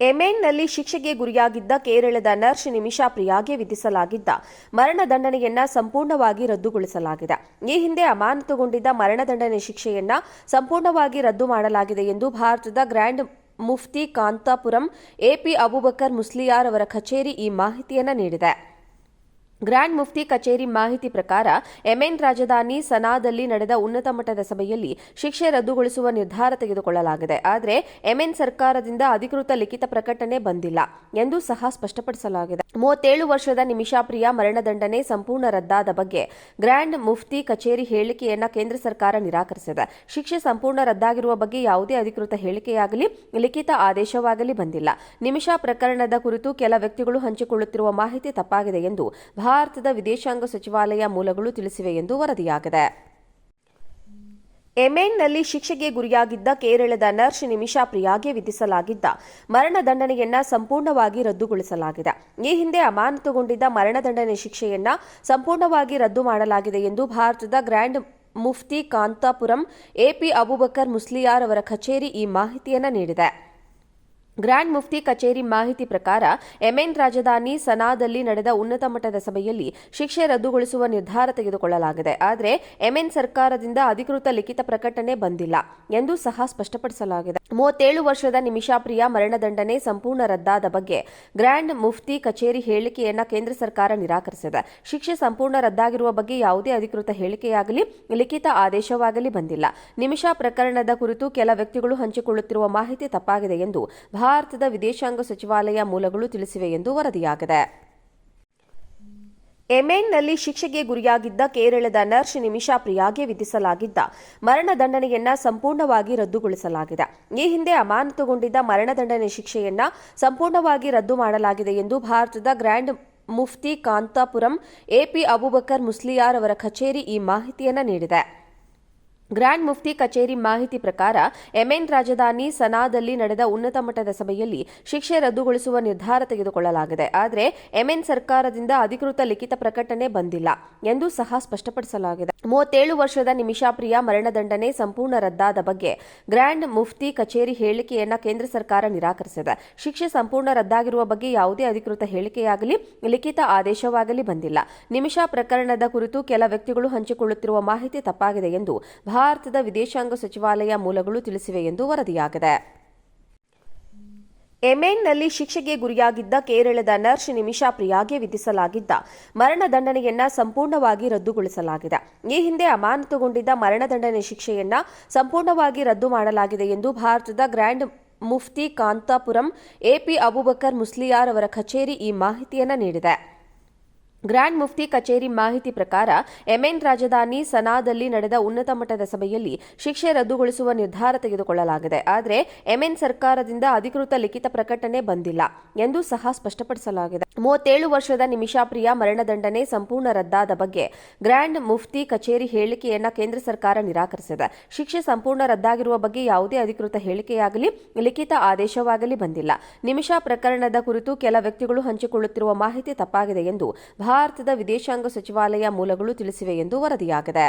ಯೆಮೆನ್ನಲ್ಲಿ ಶಿಕ್ಷೆಗೆ ಗುರಿಯಾಗಿದ್ದ ಕೇರಳದ ನರ್ಸ್ ನಿಮಿಷಾ ಪ್ರಿಯಾಗೆ ವಿಧಿಸಲಾಗಿದ್ದ ಮರಣದಂಡನೆಯನ್ನ ಸಂಪೂರ್ಣವಾಗಿ ರದ್ದುಗೊಳಿಸಲಾಗಿದೆ. ಈ ಹಿಂದೆ ಅಮಾನತುಗೊಂಡಿದ್ದ ಮರಣದಂಡನೆ ಶಿಕ್ಷೆಯನ್ನ ಸಂಪೂರ್ಣವಾಗಿ ರದ್ದು ಮಾಡಲಾಗಿದೆ ಎಂದು ಭಾರತದ grand mufti Kanthapuram AP Abubakar Musliyar ಅವರ ಕಚೇರಿ ಈ ಮಾಹಿತಿಯನ್ನು ನೀಡಿದೆ. ಗ್ರ್ಯಾಂಡ್ ಮುಫ್ತಿ ಕಚೇರಿ ಮಾಹಿತಿ ಪ್ರಕಾರ ಎಮೆನ್ ರಾಜಧಾನಿ ಸನಾದಲ್ಲಿ ನಡೆದ ಉನ್ನತ ಮಟ್ಟದ ಸಭೆಯಲ್ಲಿ ಶಿಕ್ಷೆ ರದ್ದುಗೊಳಿಸುವ ನಿರ್ಧಾರ ತೆಗೆದುಕೊಳ್ಳಲಾಗಿದೆ. ಆದರೆ ಎಮೆನ್ ಸರ್ಕಾರದಿಂದ ಅಧಿಕೃತ ಲಿಖಿತ ಪ್ರಕಟಣೆ ಬಂದಿಲ್ಲ ಎಂದು ಸಹ ಸ್ಪಷ್ಟಪಡಿಸಲಾಗಿದೆ. ಮೂವತ್ತೇಳು ವರ್ಷದ ನಿಮಿಷಾ ಪ್ರಿಯ ಮರಣದಂಡನೆ ಸಂಪೂರ್ಣ ರದ್ದಾದ ಬಗ್ಗೆ ಗ್ರ್ಯಾಂಡ್ ಮುಫ್ತಿ ಕಚೇರಿ ಹೇಳಿಕೆಯನ್ನ ಕೇಂದ್ರ ಸರ್ಕಾರ ನಿರಾಕರಿಸಿದೆ. ಶಿಕ್ಷೆ ಸಂಪೂರ್ಣ ರದ್ದಾಗಿರುವ ಬಗ್ಗೆ ಯಾವುದೇ ಅಧಿಕೃತ ಹೇಳಿಕೆಯಾಗಲಿ, ಲಿಖಿತ ಆದೇಶವಾಗಲಿ ಬಂದಿಲ್ಲ. ನಿಮಿಷಾ ಪ್ರಕರಣದ ಕುರಿತು ಕೆಲ ವ್ಯಕ್ತಿಗಳು ಹಂಚಿಕೊಳ್ಳುತ್ತಿರುವ ಮಾಹಿತಿ ತಪ್ಪಾಗಿದೆ ಎಂದು ಭಾರತದ ವಿದೇಶಾಂಗ ಸಚಿವಾಲಯ ಮೂಲಗಳು ತಿಳಿಸಿವೆ ಎಂದು ವರದಿಯಾಗಿದೆ. ಯೆಮೆನ್ನಲ್ಲಿ ಶಿಕ್ಷೆಗೆ ಗುರಿಯಾಗಿದ್ದ ಕೇರಳದ ನರ್ಸ್ ನಿಮಿಷಾ ಪ್ರಿಯಾಗೆ ವಿಧಿಸಲಾಗಿದ್ದ ಮರಣದಂಡನೆಯನ್ನ ಸಂಪೂರ್ಣವಾಗಿ ರದ್ದುಗೊಳಿಸಲಾಗಿದೆ. ಈ ಹಿಂದೆ ಅಮಾನತುಗೊಂಡಿದ್ದ ಮರಣದಂಡನೆ ಶಿಕ್ಷೆಯನ್ನ ಸಂಪೂರ್ಣವಾಗಿ ರದ್ದು ಮಾಡಲಾಗಿದೆ ಎಂದು ಭಾರತದ grand mufti Kanthapuram AP Abubakar Musliyar ಅವರ ಕಚೇರಿ ಈ ಮಾಹಿತಿಯನ್ನು ನೀಡಿದೆ. ಗ್ರ್ಯಾಂಡ್ ಮುಫ್ತಿ ಕಚೇರಿ ಮಾಹಿತಿ ಪ್ರಕಾರ ಯೆಮೆನ್ ರಾಜಧಾನಿ ಸನಾದಲ್ಲಿ ನಡೆದ ಉನ್ನತ ಮಟ್ಟದ ಸಭೆಯಲ್ಲಿ ಶಿಕ್ಷೆ ರದ್ದುಗೊಳಿಸುವ ನಿರ್ಧಾರ ತೆಗೆದುಕೊಳ್ಳಲಾಗಿದೆ. ಆದರೆ ಯೆಮೆನ್ ಸರ್ಕಾರದಿಂದ ಅಧಿಕೃತ ಲಿಖಿತ ಪ್ರಕಟಣೆ ಬಂದಿಲ್ಲ ಎಂದು ಸಹ ಸ್ಪಷ್ಟಪಡಿಸಲಾಗಿದೆ. ಮೂವತ್ತೇಳು ವರ್ಷದ ನಿಮಿಷಾ ಪ್ರಿಯ ಮರಣದಂಡನೆ ಸಂಪೂರ್ಣ ರದ್ದಾದ ಬಗ್ಗೆ ಗ್ರ್ಯಾಂಡ್ ಮುಫ್ತಿ ಕಚೇರಿ ಹೇಳಿಕೆಯನ್ನ ಕೇಂದ್ರ ಸರ್ಕಾರ ನಿರಾಕರಿಸಿದೆ. ಶಿಕ್ಷೆ ಸಂಪೂರ್ಣ ರದ್ದಾಗಿರುವ ಬಗ್ಗೆ ಯಾವುದೇ ಅಧಿಕೃತ ಹೇಳಿಕೆಯಾಗಲಿ, ಲಿಖಿತ ಆದೇಶವಾಗಲಿ ಬಂದಿಲ್ಲ. ನಿಮಿಷಾ ಪ್ರಕರಣದ ಕುರಿತು ಕೆಲ ವ್ಯಕ್ತಿಗಳು ಹಂಚಿಕೊಳ್ಳುತ್ತಿರುವ ಮಾಹಿತಿ ತಪ್ಪಾಗಿದೆ ಎಂದು ಭಾರತದ ವಿದೇಶಾಂಗ ಸಚಿವಾಲಯ ಮೂಲಗಳು ತಿಳಿಸಿವೆ ಎಂದು ವರದಿಯಾಗಿದೆ. ಯೆಮೆನ್ನಲ್ಲಿ ಶಿಕ್ಷೆಗೆ ಗುರಿಯಾಗಿದ್ದ ಕೇರಳದ ನರ್ಸ್ ನಿಮಿಷಾ ಪ್ರಿಯಾಗೆ ವಿಧಿಸಲಾಗಿದ್ದ ಮರಣದಂಡನೆಯನ್ನ ಸಂಪೂರ್ಣವಾಗಿ ರದ್ದುಗೊಳಿಸಲಾಗಿದೆ. ಈ ಹಿಂದೆ ಅಮಾನತುಗೊಂಡಿದ್ದ ಮರಣದಂಡನೆ ಶಿಕ್ಷೆಯನ್ನ ಸಂಪೂರ್ಣವಾಗಿ ರದ್ದು ಮಾಡಲಾಗಿದೆ ಎಂದು ಭಾರತದ grand mufti Kanthapuram AP Abubakar Musliyar ಅವರ ಕಚೇರಿ ಈ ಮಾಹಿತಿಯನ್ನು ನೀಡಿದೆ. ಗ್ರ್ಯಾಂಡ್ ಮುಫ್ತಿ ಕಚೇರಿ ಮಾಹಿತಿ ಪ್ರಕಾರ ಎಮೆನ್ ರಾಜಧಾನಿ ಸನಾದಲ್ಲಿ ನಡೆದ ಉನ್ನತ ಮಟ್ಟದ ಸಭೆಯಲ್ಲಿ ಶಿಕ್ಷೆ ರದ್ದುಗೊಳಿಸುವ ನಿರ್ಧಾರ ತೆಗೆದುಕೊಳ್ಳಲಾಗಿದೆ. ಆದರೆ ಎಮೆನ್ ಸರ್ಕಾರದಿಂದ ಅಧಿಕೃತ ಲಿಖಿತ ಪ್ರಕಟಣೆ ಬಂದಿಲ್ಲ ಎಂದು ಸಹ ಸ್ಪಷ್ಟಪಡಿಸಲಾಗಿದೆ. ಮೂವತ್ತೇಳು ವರ್ಷದ ನಿಮಿಷಾ ಪ್ರಿಯ ಮರಣದಂಡನೆ ಸಂಪೂರ್ಣ ರದ್ದಾದ ಬಗ್ಗೆ ಗ್ರ್ಯಾಂಡ್ ಮುಫ್ತಿ ಕಚೇರಿ ಹೇಳಿಕೆಯನ್ನ ಕೇಂದ್ರ ಸರ್ಕಾರ ನಿರಾಕರಿಸಿದೆ. ಶಿಕ್ಷೆ ಸಂಪೂರ್ಣ ರದ್ದಾಗಿರುವ ಬಗ್ಗೆ ಯಾವುದೇ ಅಧಿಕೃತ ಹೇಳಿಕೆಯಾಗಲಿ, ಲಿಖಿತ ಆದೇಶವಾಗಲಿ ಬಂದಿಲ್ಲ. ನಿಮಿಷಾ ಪ್ರಕರಣದ ಕುರಿತು ಕೆಲ ವ್ಯಕ್ತಿಗಳು ಹಂಚಿಕೊಳ್ಳುತ್ತಿರುವ ಮಾಹಿತಿ ತಪ್ಪಾಗಿದೆ ಎಂದು ಭಾರತದ ವಿದೇಶಾಂಗ ಸಚಿವಾಲಯ ಮೂಲಗಳು ತಿಳಿಸಿವೆ ಎಂದು ವರದಿಯಾಗಿದೆ. ಯೆಮೆನ್ನಲ್ಲಿ ಶಿಕ್ಷೆಗೆ ಗುರಿಯಾಗಿದ್ದ ಕೇರಳದ ನರ್ಸ್ ನಿಮಿಷಾ ಪ್ರಿಯಾಗೆ ವಿಧಿಸಲಾಗಿದ್ದ ಮರಣದಂಡನೆಯನ್ನ ಸಂಪೂರ್ಣವಾಗಿ ರದ್ದುಗೊಳಿಸಲಾಗಿದೆ. ಈ ಹಿಂದೆ ಅಮಾನತುಗೊಂಡಿದ್ದ ಮರಣದಂಡನೆ ಶಿಕ್ಷೆಯನ್ನ ಸಂಪೂರ್ಣವಾಗಿ ರದ್ದು ಮಾಡಲಾಗಿದೆ ಎಂದು ಭಾರತದ grand mufti Kanthapuram AP Abubakar Musliyar ಅವರ ಕಚೇರಿ ಈ ಮಾಹಿತಿಯನ್ನು ನೀಡಿದೆ. ಗ್ರ್ಯಾಂಡ್ ಮುಫ್ತಿ ಕಚೇರಿ ಮಾಹಿತಿ ಪ್ರಕಾರ ಎಮೆನ್ ರಾಜಧಾನಿ ಸನಾದಲ್ಲಿ ನಡೆದ ಉನ್ನತ ಮಟ್ಟದ ಸಭೆಯಲ್ಲಿ ಶಿಕ್ಷೆ ರದ್ದುಗೊಳಿಸುವ ನಿರ್ಧಾರ ತೆಗೆದುಕೊಳ್ಳಲಾಗಿದೆ. ಆದರೆ ಎಮೆನ್ ಸರ್ಕಾರದಿಂದ ಅಧಿಕೃತ ಲಿಖಿತ ಪ್ರಕಟಣೆ ಬಂದಿಲ್ಲ ಎಂದು ಸಹ ಸ್ಪಷ್ಟಪಡಿಸಲಾಗಿದೆ. ಮೂವತ್ತೇಳು ವರ್ಷದ ನಿಮಿಷಾ ಪ್ರಿಯಾ ಮರಣದಂಡನೆ ಸಂಪೂರ್ಣ ರದ್ದಾದ ಬಗ್ಗೆ ಗ್ರ್ಯಾಂಡ್ ಮುಫ್ತಿ ಕಚೇರಿ ಹೇಳಿಕೆಯನ್ನ ಕೇಂದ್ರ ಸರ್ಕಾರ ನಿರಾಕರಿಸಿದೆ. ಶಿಕ್ಷೆ ಸಂಪೂರ್ಣ ರದ್ದಾಗಿರುವ ಬಗ್ಗೆ ಯಾವುದೇ ಅಧಿಕೃತ ಹೇಳಿಕೆಯಾಗಲಿ, ಲಿಖಿತ ಆದೇಶವಾಗಲಿ ಬಂದಿಲ್ಲ. ನಿಮಿಷಾ ಪ್ರಕರಣದ ಕುರಿತು ಕೆಲ ವ್ಯಕ್ತಿಗಳು ಹಂಚಿಕೊಳ್ಳುತ್ತಿರುವ ಮಾಹಿತಿ ತಪ್ಪಾಗಿದೆ ಎಂದು ಭಾರತದ ವಿದೇಶಾಂಗ ಸಚಿವಾಲಯ ಮೂಲಗಳು ತಿಳಿಸಿವೆ ಎಂದು ವರದಿಯಾಗಿದೆ.